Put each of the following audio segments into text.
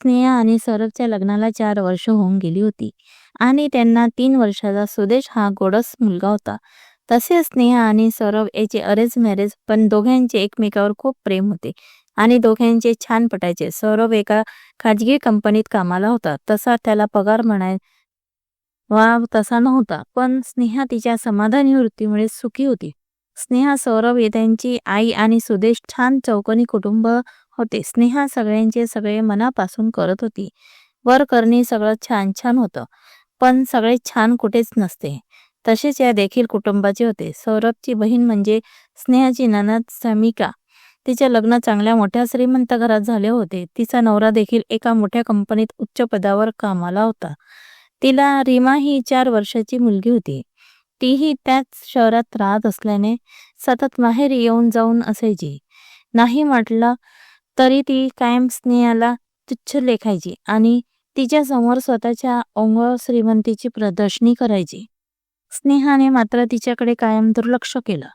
स्नेहा आणि सौरभच्या लग्नाला चार वर्ष होऊन गेली होती. आणि त्यांना तीन वर्षाचा सुदेश हा गोडस मुलगा होता. तसे स्नेहा आणि सौरभ याचे अरेंज मॅरेज पण दोघांचे एकमेकावर खूप प्रेम होते. आणि दोघांचे छान पटायचे. सौरभ एका खाजगी कंपनीत कामाला होता. तसा त्याला पगार म्हणाय वा तसा नव्हता पण स्नेहा तिच्या समाधानी वृत्तीमुळे सुखी होती. स्नेहा सौरभ हे त्यांची आई आणि सुदेश छान चौकोनी कुटुंब होते. स्नेहा सगळ्यांचे सगळे मनापासून करत होती. वर करणे सगळं छान छान होतं. पण सगळे छान कुठेच नसते. तसेच या देखील कुटुंबाचे होते. सौरभची बहीण म्हणजे स्नेहाची ननद समिका. तिचे लग्न चांगल्या मोठ्या श्रीमंत घरात झाले होते. तिचा नवरा देखील एका मोठ्या कंपनीत उच्च पदावर कामाला होता. तिला रीमा ही चार वर्षाची मुलगी होती. तीही त्याच शहरात राहत असल्याने सतत माहेरी येऊन जाऊन असायची. नाही म्हटलं तरी ती कायम स्नेहाला तुच्छ लेखायची आणि तिच्यासमोर स्वतःच्या ओंगळ श्रीमंतीची प्रदर्शनी करायची. स्नेहाने मात्र तिच्याकडे कायम दुर्लक्ष केलं.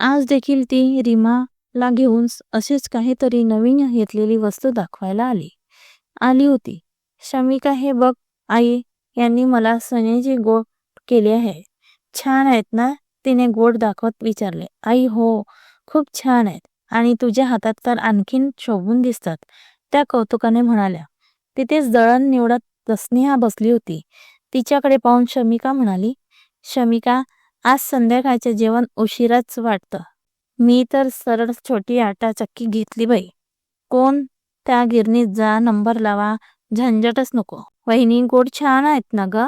आज देखील ती रीमाला घेऊन असेच काहीतरी नवीन घेतलेली वस्तू दाखवायला आली. आली होती. शमिका हे बघ आई यांनी मला सोन्याची गोड केले आहे. छान आहेत ना? तिने गोड दाखवत विचारले. आई हो खूप छान आहेत. आणि तुझ्या हातात तर आणखीन शोभून दिसतात. त्या कौतुकाने म्हणाल्या तिथेच दळण निवडत स्नेहा बसली होती. तिच्याकडे पाहून शमिका म्हणाली शमिका आज संध्याकाळचे जेवण उशिराच वाटतं. मी तर सरळ छोटी आटा चक्की घेतली बाई. कोण? त्या गिरणीत जा नंबर लावा. झंझटच नको. वहिनी गोड छान आहेत ना ग?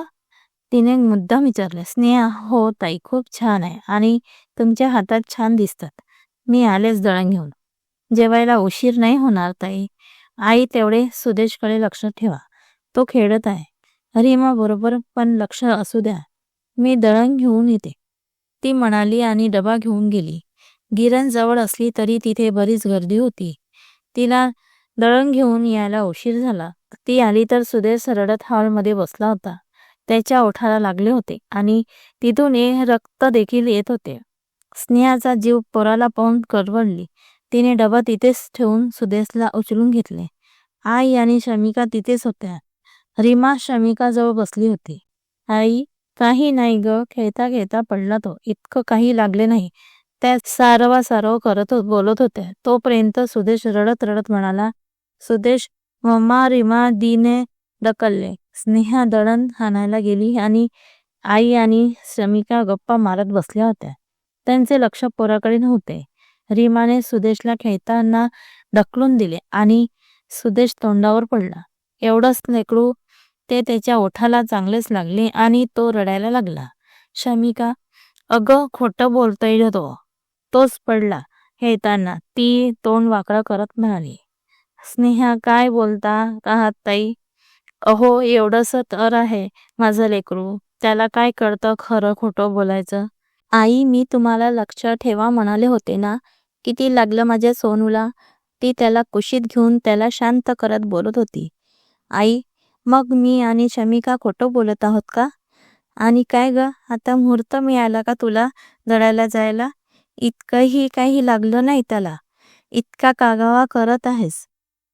तिने मुद्दाम विचारले स्नेहा हो ताई खूप छान आहे आणि तुमच्या हातात छान दिसतात. मी आलेच दळण घेऊन. जेवायला उशीर नाही होणार ताई. आई तेवढे सुदेशकडे लक्ष ठेवा. तो खेळत आहे. रीमा बरोबर पण लक्ष असू द्या. मी दळण घेऊन येते. ती म्हणाली आणि डबा घेऊन गेली. गिरण जवळ असली तरी तिथे बरीच गर्दी होती. तिला दळण घेऊन यायला उशीर झाला. ती आली तर सुदेश रडत हॉलमध्ये बसला होता. त्याच्या ओठाला लागले होते आणि तिथून हे रक्त देखील येत होते. स्नेहाचा जीव पोराला पाहून करवडली. तिने डबा तिथेच ठेवून सुदेशला उचलून घेतले. आई आणि शमिका तिथेच होत्या. रीमा शमिकाजवळ बसली होती. आई काही नाही ग. खेळता खेळता पडला तो. इतकं काही लागले नाही. त्यात सारवा सारव करत हो-, बोलत होत्या. तोपर्यंत सुदेश रडत रडत म्हणाला सुदेश मम्मा रिमा दीने ढकलले. स्नेहा दळण हाणायला गेली आणि आई आणि शमिका गप्पा मारत बसल्या होत्या. त्यांचे लक्ष पोराकडे नव्हते. रीमाने सुदेशला खेळताना ढकलून दिले आणि सुदेश तोंडावर पडला. एवढंच लेकरू ते त्याच्या ओठाला चांगलेच लागले आणि तो रडायला लागला. शमिका अगं खोटं बोलतोय तो. तोच पडला खेळताना. ती तोंड वाकडं करत म्हणाली स्नेहा काय बोलता? आहात ताई? अहो एवढंसं तर आहे माझं लेकरू. त्याला काय कळतं खरं खोटं बोलायचं? आई मी तुम्हाला लक्ष ठेवा म्हणाले होते ना किती लागलं माझ्या सोनूला. ती त्याला कुशीत घेऊन त्याला शांत करत बोलत होती. आई मग मी आणि शमिका खोटं बोलत आहोत का? आणि काय ग आता मुहूर्त मिळाला का तुला दळायला जायला? इतकंही काही लागलं नाही त्याला. इतका कागावा करत आहेस.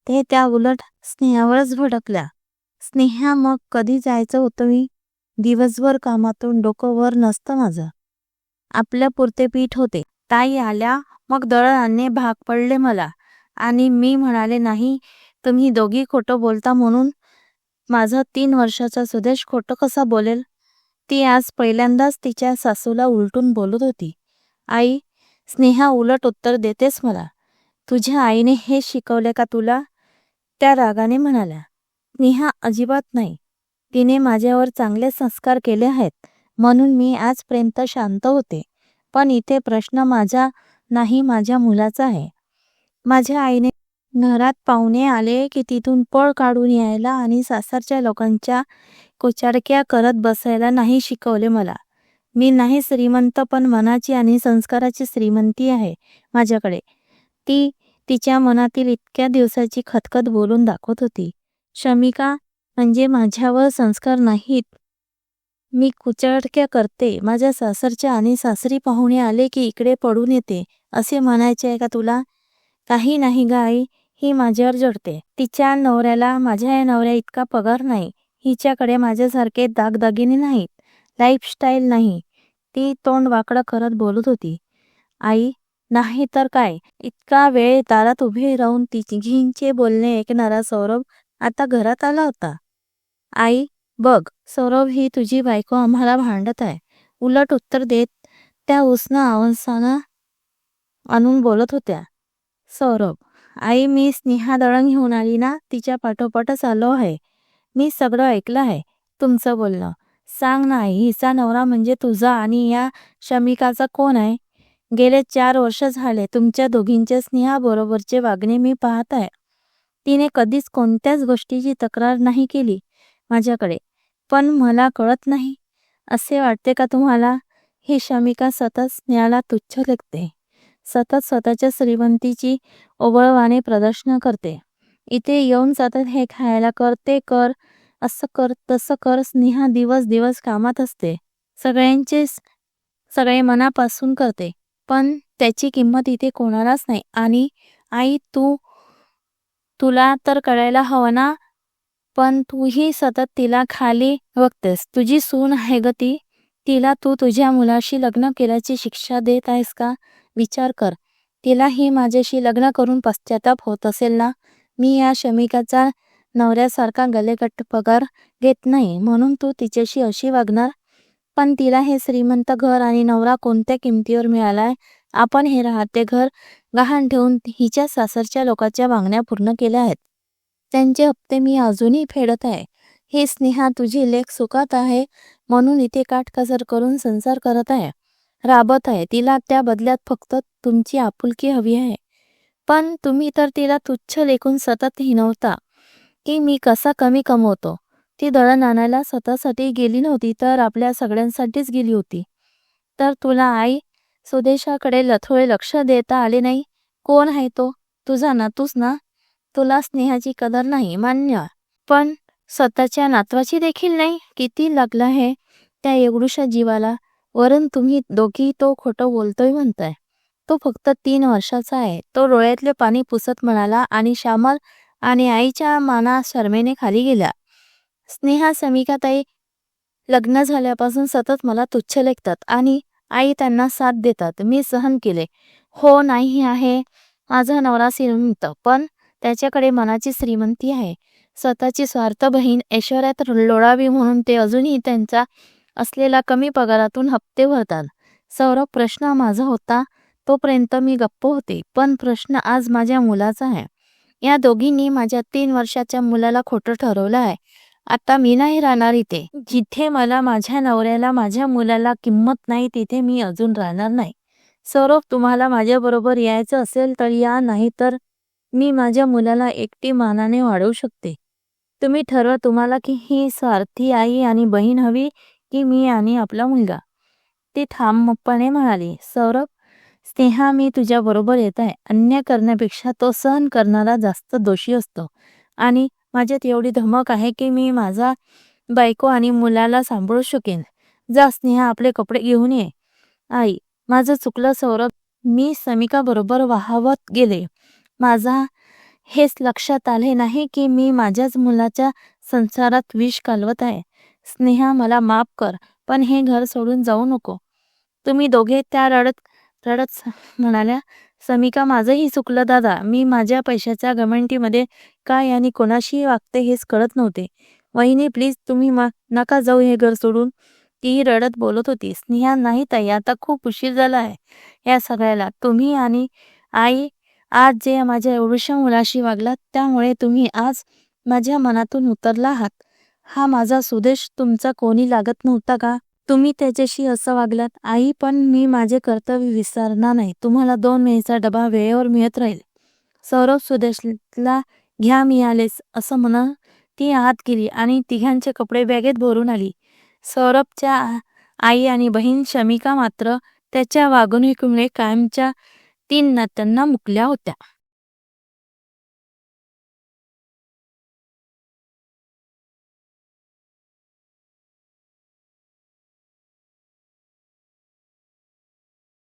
ते त्या उलट स्नेहावरच भडकल्या. स्नेहा मग कधी जायचं होतं मी? दिवसभर कामातून डोकं वर नसतं माझं. आपल्या पुरते पीठ होते. ताई आल्या मग दळणाने भाग पडले मला. आणि मी म्हणाले नाही तुम्ही दोघी खोटं बोलता म्हणून माझं तीन वर्षाचा सुदेश खोटं कसा बोलेल? ती आज पहिल्यांदाच तिच्या सासूला उलटून बोलत होती. आई स्नेहा उलट उत्तर देतेस मला. तुझ्या आईने हे शिकवले का तुला? त्या रागाने म्हणाल्या. स्नेहा अजिबात नाही. तिने माझ्यावर चांगले संस्कार केले आहेत. म्हणून मी आजपर्यंत शांत होते. पण इथे प्रश्न माझा नाही माझ्या मुलाचा आहे. माझ्या आईने घरात पाहुणे आले की तिथून पळ काढून यायला आणि सासरच्या लोकांच्या कोचाडक्या करत बसायला नाही शिकवले मला. मी नाही श्रीमंत पण मनाची आणि संस्काराची श्रीमंती आहे माझ्याकडे. ती तिच्या मनातील इतक्या दिवसाची खतखत बोलून दाखवत होती. शमिका म्हणजे माझ्यावर संस्कार नाहीत. मी कुचाडक्या करते. माझ्या सासरच्या आणि सासरी पाहुणे आले की इकडे पडून येते. असे म्हणायचे आहे का तुला? काही नाही गाई आई ही माझ्यावर जडते. तिच्या नवऱ्याला माझ्या या नवऱ्या इतका पगार नाही. हिच्याकडे माझ्यासारखे दागदागिने नाहीत. लाईफस्टाईल नाही. ती तोंड वाकडं करत बोलत होती. आई नाही तर काय? इतका वेळ दारात उभे राहून तिघींचे बोलणे ऐकणारा सौरभ आता घरात आला होता. आई बघ सौरभ ही तुझी बायको आम्हाला भांडत आहे. उलट उत्तर देत त्या उष्ण आवसानं आणून बोलत होत्या. सौरभ आई मी स्नेहा दळण घेऊन आली ना तिच्या पाठोपाठच आलो आहे. मी सगळं ऐकलं आहे तुमचं बोलणं. सांग ना आई हिचा नवरा म्हणजे तुझा आणि या शमिकाचा कोण आहे? गेले चार वर्ष झाले तुमच्या दोघींच्या स्नेहाबरोबरचे वागणे मी पाहत आहे. तिने कधीच कोणत्याच गोष्टीची तक्रार नाही केली. माझ्याकडे. पण मला कळत नाही. असे वाटते का तुम्हाला? ही शमिका सतत स्नेहाला तुच्छ लेखते. सतत स्वतःच्या श्रीमंतीची ओबळवाने प्रदर्शन करते. इथे येऊन सतत हे खायला कर ते कर असं कर तसं कर स्नेहा दिवस दिवस कामात असते. सगळ्यांचे सगळे मनापासून करते. पण त्याची किंमत इथे कोणालाच नाही. आणि आई तू तुला तर कळायला हवं ना? पण तूही सतत तिला खाली बघतेस. तुझी सून आहे ग ती. तिला तू तुझ्या मुलाशी लग्न केल्याची शिक्षा देत आहेस का? विचार कर. तिलाही माझ्याशी लग्न करून पश्चाताप होत असेल ना? मी या शमिकाचा नवऱ्यासारखा गलेगट्ट पगार घेत नाही म्हणून तू तिच्याशी अशी वागणार? पण तिला हे श्रीमंत घर आणि नवरा कोणत्या किमतीवर मिळालाय? आपण हे राहते घर गहाण ठेवून हिच्या सासरच्या लोकांच्या मागण्या पूर्ण केल्या आहेत. त्यांचे हप्ते मी अजूनही फेडत आहे. हे स्नेहा तुझी लेख सुखात आहे म्हणून इथे काटकसर करून संसार करत आहे. राबत आहे. तिला त्या बदल्यात फक्त तुमची आपुलकी हवी आहे. पण तुम्ही तर तिला तुच्छ लेखून सतत हिनवता की मी कसा कमी कमवतो. ती दळण आणायला स्वतःसाठी गेली नव्हती तर आपल्या सगळ्यांसाठीच गेली होती. तर तुला आई सुदेशाकडे लथोळे लक्ष देता आले नाही? कोण आहे तो? तुझा ना तूच ना? तुला स्नेहाची कदर नाही मान्य. पण स्वतःच्या नातवाची देखील नाही? किती लागलं हे? त्या एवढूशा जीवाला. वरून तुम्ही दोघी तो खोटं बोलतोय म्हणताय. तो फक्त तीन वर्षाचा आहे. तो डोळ्यातले पाणी पुसत म्हणाला आणि श्यामल आणि आईच्या माना शर्मेने खाली गेल्या. स्नेहा समिकाताई लग्न झाल्यापासून सतत मला तुच्छ लेखतात आणि आई त्यांना साथ देतात. मी सहन केले. हो नाही आहे. माझा नवरा श्रीमंत पण त्याच्याकडे मनाची श्रीमंती आहे. स्वतःची स्वार्थ बहीण ऐश्वर्यात लोळावी म्हणून ते अजूनही त्यांचा असलेला कमी पगारातून हप्ते भरतात. सौरभ प्रश्न माझा होता तोपर्यंत मी गप्प होते पण प्रश्न आज माझ्या मुलाचा आहे. या दोघींनी माझ्या तीन वर्षाच्या मुलाला खोटं ठरवलं आहे. आता मी नाही राहणार इथे. जिथे मला माझ्या नवऱ्याला माझ्या मुलाला किंमत नाही तिथे मी अजून राहणार नाही. सौरभ तुम्हाला माझ्याबरोबर यायचं असेल तर या नाही तर मी माझ्या मुलाला एकटी मानाने वाढवू शकते. तुम्ही ठरवा तुम्हाला की ही स्वार्थी आई आणि बहीण हवी की मी आणि आपला मुलगा. ती ठामपणे म्हणाली सौरभ स्नेहा मी तुझ्या बरोबर येत आहे. अन्याय करण्यापेक्षा तो सहन करणारा जास्त दोषी असतो. आणि माझ्यात एवढी धमक आहे की मी माझा बायको आणि मुलाला सांभाळू शकेन. जा स्नेहा आपले कपडे घेऊन ये. आई माझं चुकलं सौरभ. मी समिका बरोबर वाहवत गेले. माझा हेच लक्षात आले नाही की मी माझ्याच मुलाच्या संसारात विष कालवत आहे. स्नेहा मला माफ कर पण हे घर सोडून जाऊ नको. तुम्ही दोघे त्या रडत रडत म्हणाल्या समिका माझंही चुकलं दादा. मी माझ्या पैशाच्या गमंटीमध्ये काय आणि कोणाशी वागते हेच कळत नव्हते. वहिनी प्लीज तुम्ही मा नका जाऊ हे घर सोडून. ती रडत बोलत होती. स्नेहा नाही ताई आता खूप उशीर झाला आहे. या सगळ्याला तुम्ही आणि आई आज जे माझ्या एवढ्याशा मुलाशी वागलात त्यामुळे तुम्ही आज माझ्या मनातून उतरला आहात. हा माझा सुदेश तुमचा कोणी लागत नव्हता का? तुम्ही त्याच्याशी असं वागलात आई पण मी माझे कर्तव्य विसरणार नाही. तुम्हाला दोन मेचा डबा वेळेवर मिळत राहील. सौरभ सुदेशला घ्या मिळालेस असं म्हणा ती आत गेली आणि तिघांचे कपडे बॅगेत भरून आली. सौरभच्या आई आणि बहीण शमिका मात्र त्याच्या वागणुकीमुळे कायमच्या तीन नात्यांना मुकल्या होत्या.